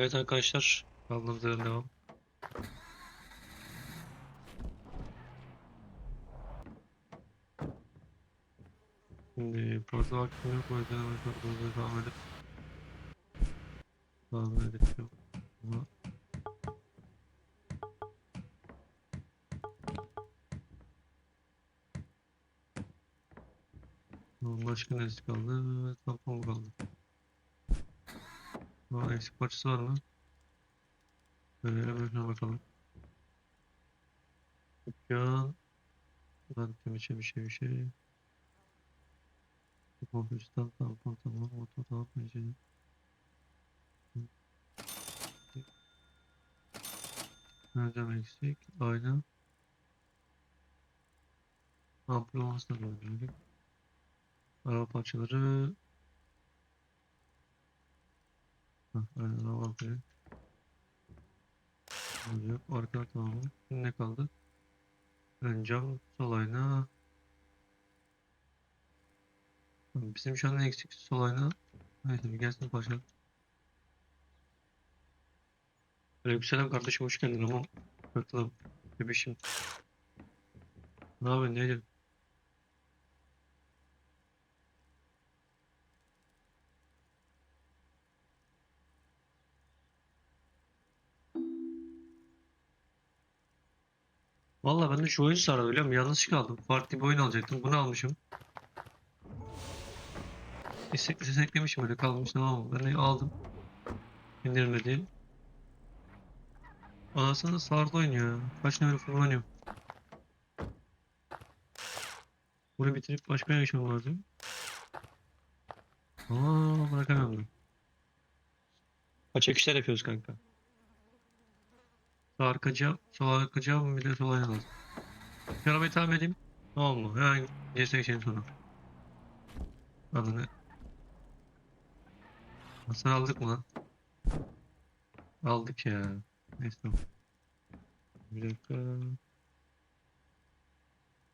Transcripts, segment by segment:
Evet arkadaşlar. Yerden devam. Şimdi fazla vaktim yok. O yüzden hızlı devam edip devam edip ama Başka ne eksik kaldı? Tampon kaldı. Eksik parçası var mı? Böyle şuna bakalım. Dükkan. Buradan bir bir şey bir şey. Kompüsten tampon tamam. Oto tamam. Pencere. Nereden eksik? Ayna. Ampul olmasına böyle. Araba parçaları. Hah, aynen ampulü. Böyle Yok, arka tamamı. Ne kaldı? Ön cam, sol ayna. Bizim şu an en eksik sol ayna. Neyse bir gelsin parça. Aleykümselam kardeşim hoş geldin ama. Bakalım. Bebişim. Ne yapıyorsun? Ne ediyorsun? Valla ben de şu oyun sardı biliyor musun? Yanlış kaldım. Farklı bir oyun alacaktım. Bunu almışım. İstek listesine eklemişim öyle kalmış tamam mı? Ben de aldım. İndirmedi. Anasını sardı oynuyor. Kaç level falan oynuyorum. Bunu bitirip başka yere geçmem lazım. Aa bırakamıyorum. ben. Kaç ekişler yapıyoruz kanka. Sağ arka cam, sol arka cam bir de sol ayna lazım. Şu arabayı edeyim. Tamam mı? Hemen GS'e geçelim sonra. Adını. Hasar aldık mı lan? Aldık ya. Neyse. Bir dakika.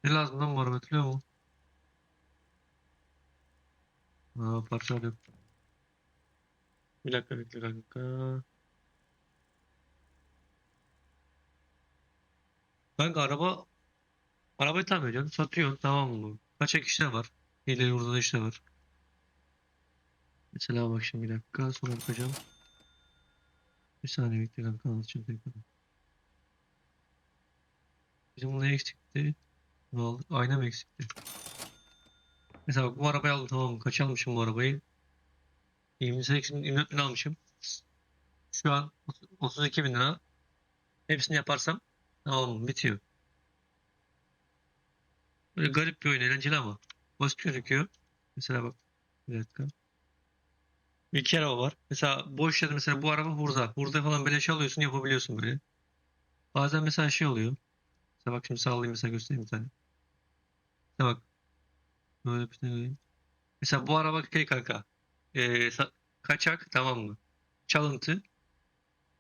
Ne lazım lan bu araba hatırlıyor mu? Aa parça alıyorum. Bir dakika bekle kanka. Kanka araba arabayı tamir ediyorsun, satıyorsun tamam mı? Kaç ek işler var? Hile burada da işte var. Mesela bak şimdi bir dakika sonra bakacağım. Bir saniye bekle kanka anlatacağım tekrar. Bizim ne eksikti? Ne oldu? Ayna mı eksikti? Mesela bu arabayı aldım tamam mı? Kaç almışım bu arabayı? 28 bin 24 bin almışım. Şu an 32 bin lira. Hepsini yaparsam tamam? Bitiyor. Böyle garip bir oyun eğlenceli ama. Basit gözüküyor. Mesela bak. Bir dakika. İki araba var. Mesela boş yerde mesela bu araba burada. Burada falan beleş alıyorsun yapabiliyorsun böyle. Bazen mesela şey oluyor. Mesela bak şimdi sallayayım mesela göstereyim bir tane. Mesela bak. Böyle bir tane. Mesela bu araba şey kanka. Ee, kaçak tamam mı? Çalıntı.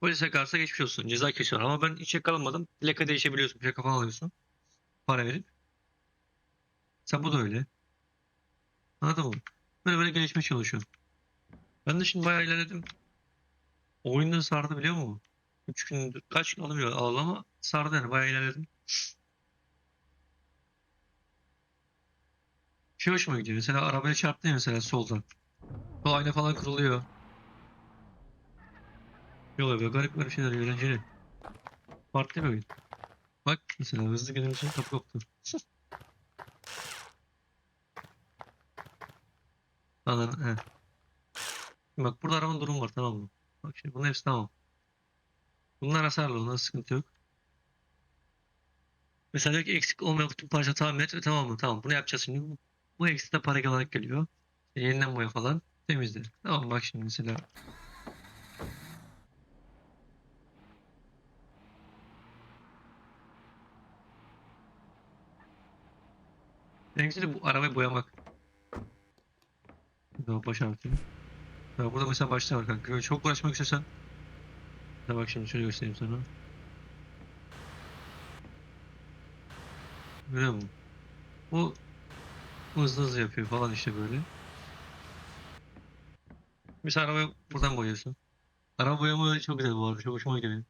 Polise karşı geçmiş olsun. Ceza kesiyorlar. Ama ben hiç yakalanmadım. Plaka değişebiliyorsun. Plaka falan alıyorsun. Para verip. Mesela bu da öyle. Anladın mı? Böyle böyle gelişmeye çalışıyorum. Ben de şimdi bayağı ilerledim. Oyunda sardı biliyor musun? 3 gündür kaç gün alamıyor alalı ama sardı yani bayağı ilerledim. Şey hoşuma gidiyor. Mesela arabaya çarptı mesela soldan. Bu ayna falan kırılıyor. Yok böyle garip garip şeyler eğlenceli. Farklı bir oyun. Bak mesela hızlı gelen için kapı yoktu. Anladın he. Bak burada arabanın durumu var tamam mı? Bak şimdi bunun hepsi tamam. Bunlar hasarlı ondan sıkıntı yok. Mesela diyor ki eksik olmayan bütün parça tamir et tamam mı? Tamam bunu yapacağız şimdi. Bu, bu eksik de para olarak geliyor. İşte yeniden boya falan temizle. Tamam bak şimdi mesela. En güzeli bu arabayı boyamak. Daha baş harfi. Ya burada mesela başta var kanka. Böyle çok uğraşmak istiyorsan. Ya bak şimdi şöyle göstereyim sana. Görüyor musun? Bu hızlı hızlı yapıyor falan işte böyle. Mesela arabayı buradan boyuyorsun. Araba boyama çok güzel bu arada. Çok hoşuma gidiyor.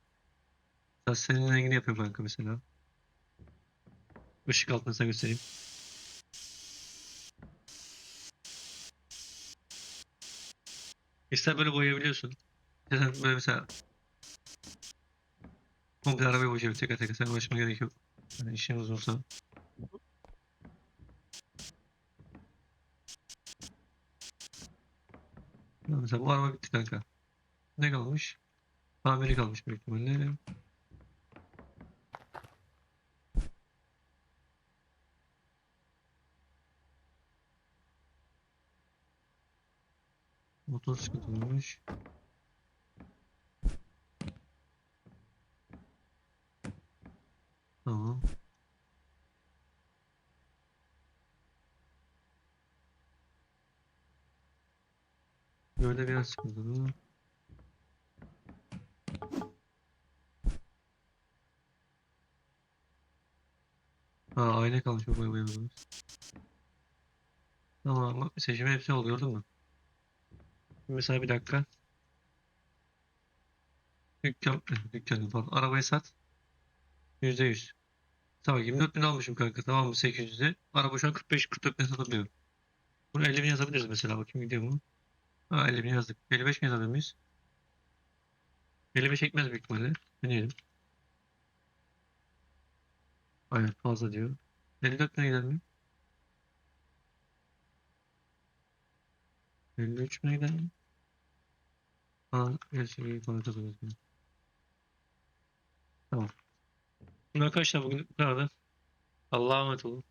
Mesela senin rengini yapıyor kanka mesela. Işık altına sana göstereyim. İster böyle boyayabiliyorsun. İster böyle mesela komple arabayı boyayabilir teker teker. Sen uğraşmana gerek yok. Yani işin uzunsa. Mesela bu araba bitti kanka. Ne kalmış? Tamiri kalmış büyük ihtimalle. Motor sıkıntılıymış. Tamam. Böyle biraz sıkıntılı. Ha ayna kalmış bak boyamayalım. Tamam bak seçimi hepsi oldu gördün mü? Mesela bir dakika. Dükkan, dükkan pardon. Arabayı sat. %100. Tamam 24 bin almışım kanka tamam mı 800'e. Araba şu an 45-44 bin satılıyor. Bunu 50 bin yazabiliriz mesela bakayım gidiyor mu? Ha 50 bin yazdık. 55 mi yazabilir miyiz? 55 ekmez büyük ihtimalle. Deneyelim. Aynen fazla diyor. 54 bine gider mi? 53 bine gider mi? Aa, gerçekten konu takılıyoruz. Tamam. Şimdi arkadaşlar bugün bu kadar da. Allah'a emanet olun.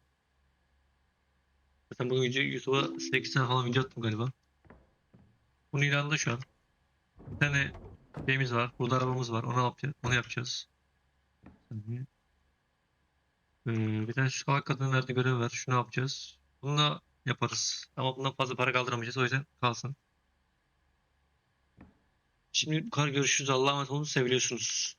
Zaten bugün YouTube'a 8 tane falan video attım galiba. Bunun ilanında şu an. Bir tane şeyimiz var. Burada arabamız var. Onu yapacağız. Onu yapacağız. Ee, bir tane şu kadının verdiği görev var. Şunu yapacağız. Bunu da yaparız. Ama bundan fazla para kaldıramayacağız. O yüzden kalsın. Şimdi bu kadar görüşürüz. Allah'a emanet olun. Seviliyorsunuz.